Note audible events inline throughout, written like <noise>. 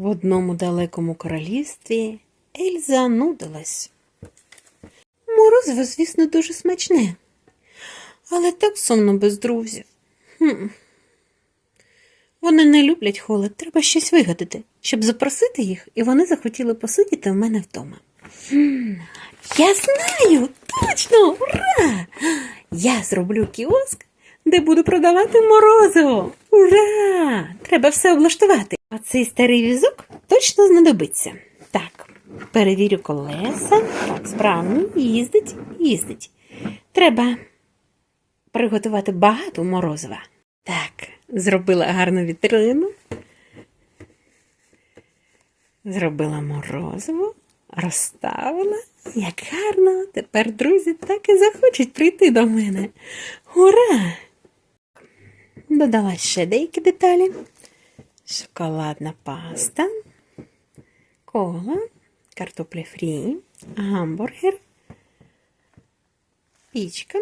В одному далекому королівстві Ельза нудилась. Морозиво, звісно, дуже смачне, але так сумно без друзів. Хм. Вони не люблять холод, треба щось вигадати, щоб запросити їх, і вони захотіли посидіти в мене вдома. Хм. Я знаю, точно, ура! Я зроблю кіоск, де буду продавати морозиво. Ура! Треба все облаштувати. А цей старий візок точно знадобиться. Так, перевірю колеса. Так, справно, їздить, їздить. Треба приготувати багато морозива. Так, зробила гарну вітрину. Зробила морозиво, розставила. Як гарно! Тепер друзі так і захочуть прийти до мене. Ура! Додала ще деякі деталі. Шоколадна паста, кола, картопля фрі, гамбургер, пічка,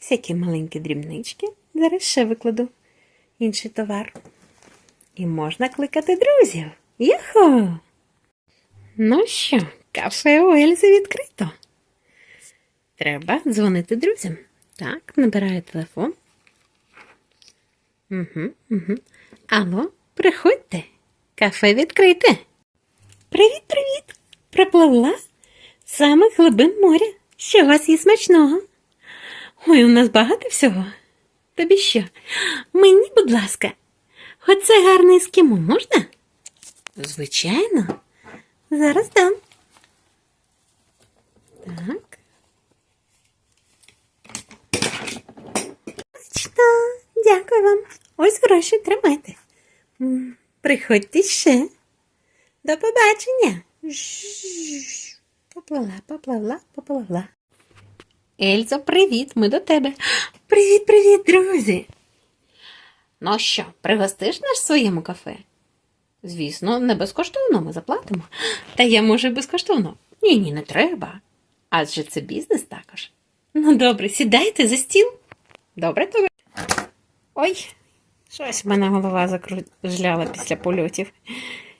всякі маленькі дрібнички. Зараз ще викладу інший товар. І можна кликати друзів. Юху! Ну що, кафе у Ельзи відкрито. Треба дзвонити друзям. Так, набираю телефон. Угу, угу. Алло, приходьте. Кафе відкрите. Привіт, привіт. Припливла з самих глибин моря. Що у вас є смачного? Ой, у нас багато всього. Тобі що? Мені, будь ласка, оце гарне ескімо можна? Звичайно. Зараз дам. Так. Точно, дякую вам. Гроші тримайте. Приходьте ще. До побачення. Жжж. Попливла, попливла, попливла. Ельзо, привіт, ми до тебе. Привіт, привіт, друзі. Ну що, пригостиш нас в своєму кафе? Звісно, не безкоштовно ми заплатимо. Та я можу і безкоштовно. Ні, ні, не треба. Адже це бізнес також. Ну, добре, сідайте за стіл. Добре, добре. Ой, щось в мене голова закружляла після польотів.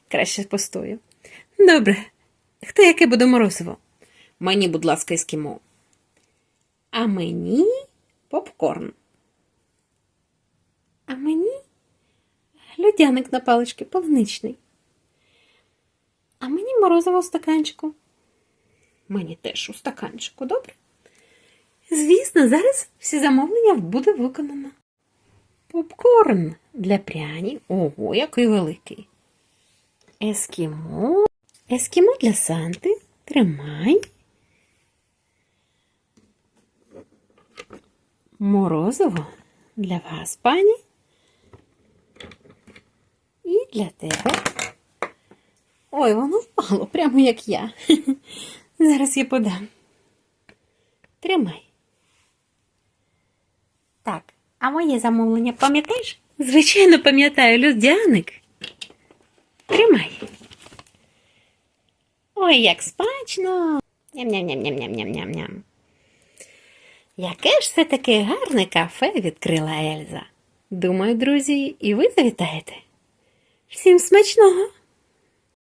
Краще постою. Добре. Хто яке буде морозиво? Мені, будь ласка, ескімо. А мені попкорн. А мені Людяник на палички полуничний. А мені морозиво у стаканчику. Мені теж у стаканчику, добре? Звісно, зараз всі замовлення буде виконано. Попкорн для пряні. Ого, який великий. Ескімо. Ескімо для Санти. Тримай. Морозиво для вас, пані. І для тебе. Ой, воно впало, прямо як я. <laughs> Зараз я подам. Тримай. Так, а моє замовлення пам'ятаєш? Звичайно, пам'ятаю, людяник. Тримай. Ой, як смачно. Ням-ням-ням-ням-ням-ням-ням. Яке ж все таки гарне кафе відкрила Ельза. Думаю, друзі, і ви завітаєте. Всім смачного!